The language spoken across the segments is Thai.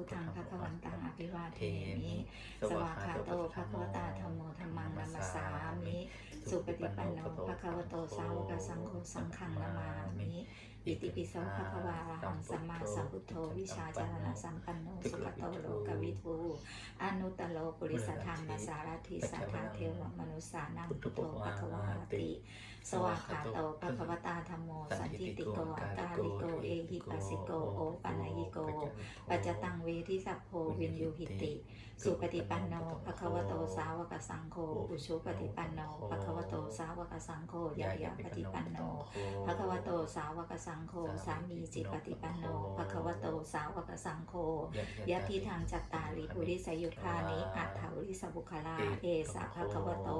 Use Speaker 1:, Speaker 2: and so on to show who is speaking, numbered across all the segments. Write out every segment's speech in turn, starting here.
Speaker 1: พุทธังพระควันตังอภิวาเทมิ สวากาโตภะคะวตาธรรมโมธรรมังนัมสสามิ สุปฏิปันโนภะคะวโตสาวกสังโฆสังฆังนามามิอิติปิโสภะคะวาอะระหังสัมมาสัมพุทโธวิชาจารณะสัมปันโนสุขโตโลกวิทูอนุตตโลปุริสธรรมสารทิสัทธาเทวมนุสสานังพุทโธภะคะวาติ สวากขาโตภะคะวตาธรรมโม สันทิติโกอัตตาลิโก เอหิปัสสิโก โอปัญญิโก ปัจจตังเวทิสัพโพวินยูหิติ สุปฏิปันโนภะคะวะโตสาวกสังโฆ อุชุปฏิปันโนภะคะวะโตสาวกสังโฆยะยะปฏิปันโนภะคะวะโตสาวกสังโฆ สามีจิตปฏิปันโนภะคะวะโตสาวกสังโฆยะทิทางจัตตาริปุริสยุคานิอัตถาริสบุคลา เอสะภะคะวะโต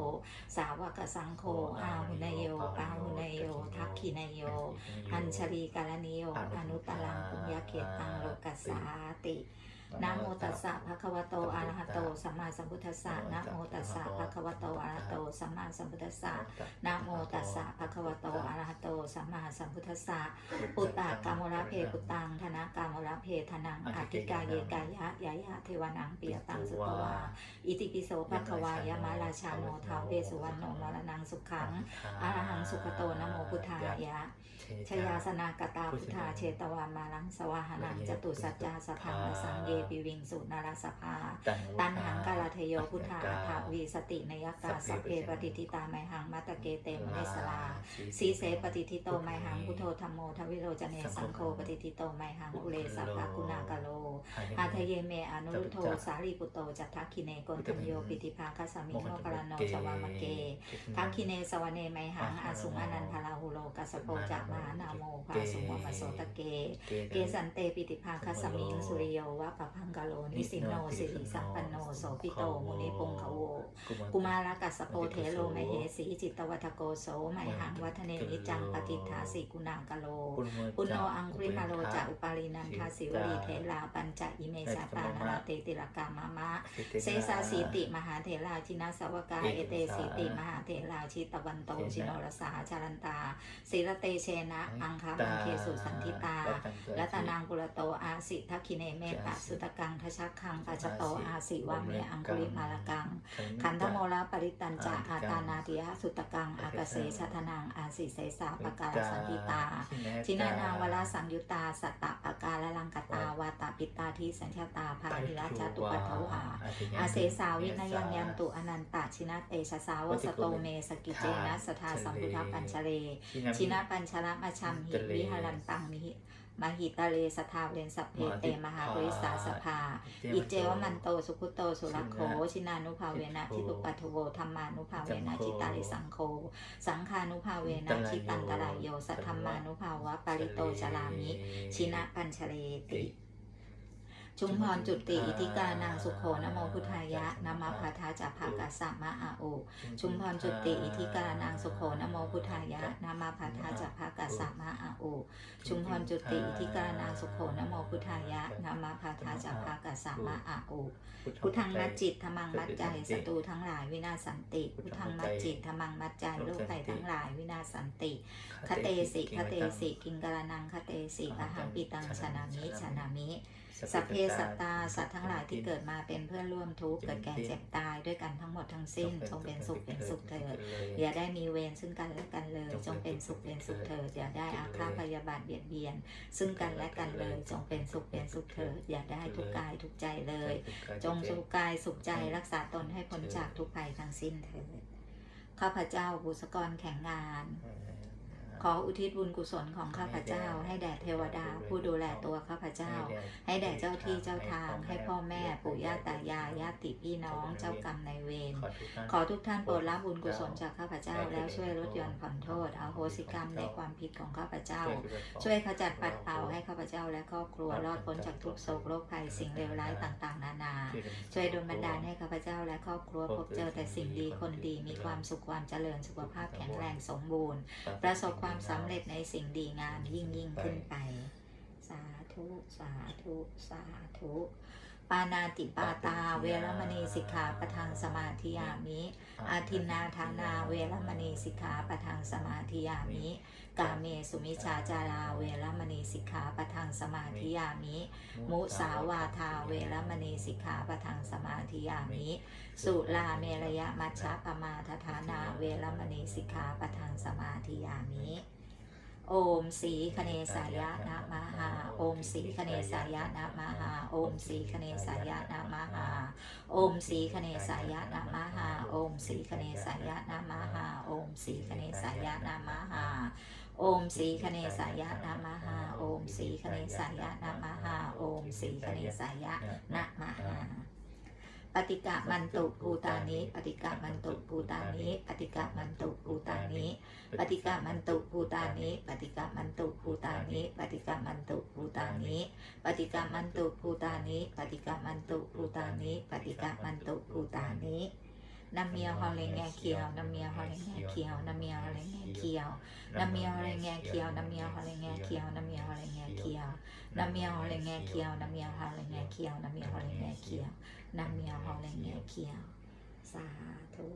Speaker 1: สาวกสังโฆ อาหุนโยอาหุนโย ทักขินโย อัญชลีกาลนิโย อนุตตรังปุญญเขตังโลกัสสาตินะโมตัสสะภะคะวะโตอะระหะโตสัมมาสัมพุทธัสสะนะโมตัสสะภะคะวะโตอะระหะโตสัมมาสัมพุทธัสสะนะโมตัสสะภะคะวะโตอะระหะโต สัมมาสัมพุทธัสสะปุตตะกามระเพปุตตัง ธนากามระเพธนังอธิกาเยกายะยายะเทวนังปิยตังสุตวา อิติปิโสภะคะวายะมาราชาโนทาวเวสุวรรณโนมรณังสุขังอะระหังสุขโตนะโมพุทธายะชยาสนากตาพุทธาเชตวามาลังสวาหนังจตุสัจจาสพังอสังเยปิวิงสุนาราสภา ตันหังกาลเทโยพุทธาอัฏฐาวีสตินยกาสัพเพปฏิทิตาไมหังมัตตะเกเตมเนสลาสีเสปฏิทิโตไมหังพุทโธธรรมโมทวิโรจเนสังโฆปฏิทิโตไมหังอุเลสัพพะกุณากโลอาทะเยเมอนุรุโทสารีปุโตจัตทักคิเนกนทัญโยปิติภาคสมิโนกรโนชวามะเกทักคิเนสวเนไมหังอาสุงอนันทาราหุโลกัสโปจักมหานาโมภาสุวมโสตะเก เกสันเตปิติภาคสมิงสุริโยวะปะพังกะโลนิสิโนสิริสัมปันโนโสปิโตมุนิปุงขโวกุมารกัสสโปเทโลไมเหสีจิตตวัฏโกโสไมหังวัฒเนนิจังปฏิทาสิกุณากะโล ปุณโนอังคุริมาโลจะอุปารินันทาสิวรีเทลาปัญจอิเมสาตานาราเตติลกามามะ เสสาสีติมหาเถราชินาสวกาเอเตสีติมหาเถราชิตวันโตชิโนรสาชารันตาศิรเตเชนะอังคาบังเคสุสันทิตารัตนางกุลโตอาสิทักขิเนเมตะสุตกังทชักคังปัจจโตอาสิวาเมอังคุริมาลกัง ขันธโมลปริตันจะอาตานาติยะสุตกังอากเสชัทนังอาสิเสสาปการสันติตา ชินานาวลาสังยุตตา สัตตปกาลลังกตาวาตาปิตาทิสัญชาตาภาริรัจตุปัทวาอาเสสาวินยังยันตุอนันตชินะเตชะสาวสโตเมสกิเจนะสทาสัมพุทธปัญชเล ชินะปัญชละมาชัมหิวิหารันตังมิหิมหิตาเลสทาเรนสัพเพเตมหาบริสาสภา อิเจวมันโตสุขุโตสุรโค ชินานุภาเวนะทิตุปัทโวธรรมานุภาเวนะจิตาริสังโฆสังฆานุภาเวนะชิตันตรายโยสัทธรรมานุภาวะปริโตจารามิ ชินะปัญชเลติ ชุมพรจุติอิทิกานังสุโขนโมพุทธายะนามาพาทาจัภากาสัมมาอาโอ ชุมพรจุติอิทิกานังสุโขนโมพุทธายะนามาพาทาจัภากาสัมมาอาโอ ชุมพรจุติอิทิกานังสุโขนโมพุทธายะนามาพาทาจัภากาสัมมาอาโอ พุทธังมัจจิตธรรมังมัจใจศัตรูทั้งหลายวินาศสันติ พุทธังมัจจิตธรรมังมัจใจโลกไตทั้งหลายวินาศสันติ คเตสิคเตสิกิงกรนังคเตสิอหังปิตังชนามิชนามิสัพเพสัตตาสัตว์ทั้งหลายที่เกิดมาเป็นเพื่อนร่วมทุกข์เกิดแก่เจ็บตายด้วยกันทั้งหมดทั้งสิ้น จงเป็นสุขเป็นสุขเถิดอย่าได้มีเวรซึ่งกันและกันเลย จงเป็นสุขเป็นสุขเถิดอย่าได้อาฆาตพยาบาทเบียดเบียน ซึ่งกันและกันเลย จงเป็นสุขเป็นสุขเถิดอย่าได้ทุกกายทุกใจเลย จงสุขกายสุขใจรักษาตนให้พ้นจากทุกภัยทั้งสิ้นเถิดข้าพเจ้าบุษกรแข่งงาน ขออุทิศบุญกุศลของข้าพเจ้า ให้แด่เทวดาผู้ดูแลตัวข้าพเจ้า ให้แด่เจ้าที่เจ้าทาง ให้พ่อแม่ปู่ย่าตายายญาติพี่น้องเจ้ากรรมนายเวรขอทุกท่านโปรดรับบุญกุศลจากข้าพเจ้า แล้วช่วยลดหย่อนผ่อนโทษอโหสิกรรมในความผิดของข้าพเจ้า ช่วยขจัดปัดเป่าให้ข้าพเจ้าและครอบครัวรอดพ้นจากทุกโศกโรคภัยสิ่งเลวร้ายต่างๆ นานา ช่วยดลบันดาลให้ข้าพเจ้าและครอบครัวพบเจอแต่สิ่งดีคนดีมีความสุขความเจริญสุขภาพแข็งแรงสมบูรณ์ ประสบความความสำเร็จในสิ่งดีงามยิ่งยิ่งขึ้นไป สาธุ สาธุ สาธุ ปานาติปาตา เวรมณีสิกขาปะทังสมาธิยามิ อาทินนาทานา เวรมณีสิกขาปะทังสมาธิยามิ กาเมสุมิชฌาจารา เวรมณีสิกขาปะทังสมาธิยามิ มุสาวาทา เวรมณีสิกขาปะทังสมาธิยามิ สุลาเมรยะมัชฌะปมาทฐานา เวรมณีสิกขาปะทังสมาธิยามิ โอมสีคเนสายะนะมหาโอมสีคเนสายะนะมหาโอมสีคเนสายะนะมหาโอมสีคเนสายะนะมหาโอมสีคเนสายะนะมหาโอมสีคเนสายะนะมหาโอมสีคเนสายะนะมหาโอมสีคเนสายะนะมหาโอมสีคเนสายะนะมหา ปฏิกะมันตุภูตานิปฏิกะมันตุภูตานิปฏิกะมันตุภูตานิปฏิกะมันตุภูตานิปฏิกะมันตุภูตานิปฏิกะมันตุภูตานิปฏิกะมันตุภูตานิปฏิกะมันตุภูตานิปฏิกะมันตุภูตานิน้ำเมียวฮอลเลงแงเขียวน้ำเมียวฮอลเลงแงเขียวน้ำเมียวฮอลเลงแงเขียวน้ำเมียวฮอลเลงแงเขียวน้ำเมียวฮอลเลงแงเขียวน้ำเมียวฮอลเลงแงเน้ำเมียวอะไรแงี้เคียวน้ำเมียวอะไรแงี้เคียวน้ำเมียวอะไรแงี้เคียวน้ำเมียวอะไรแงี้เคียว สาธุ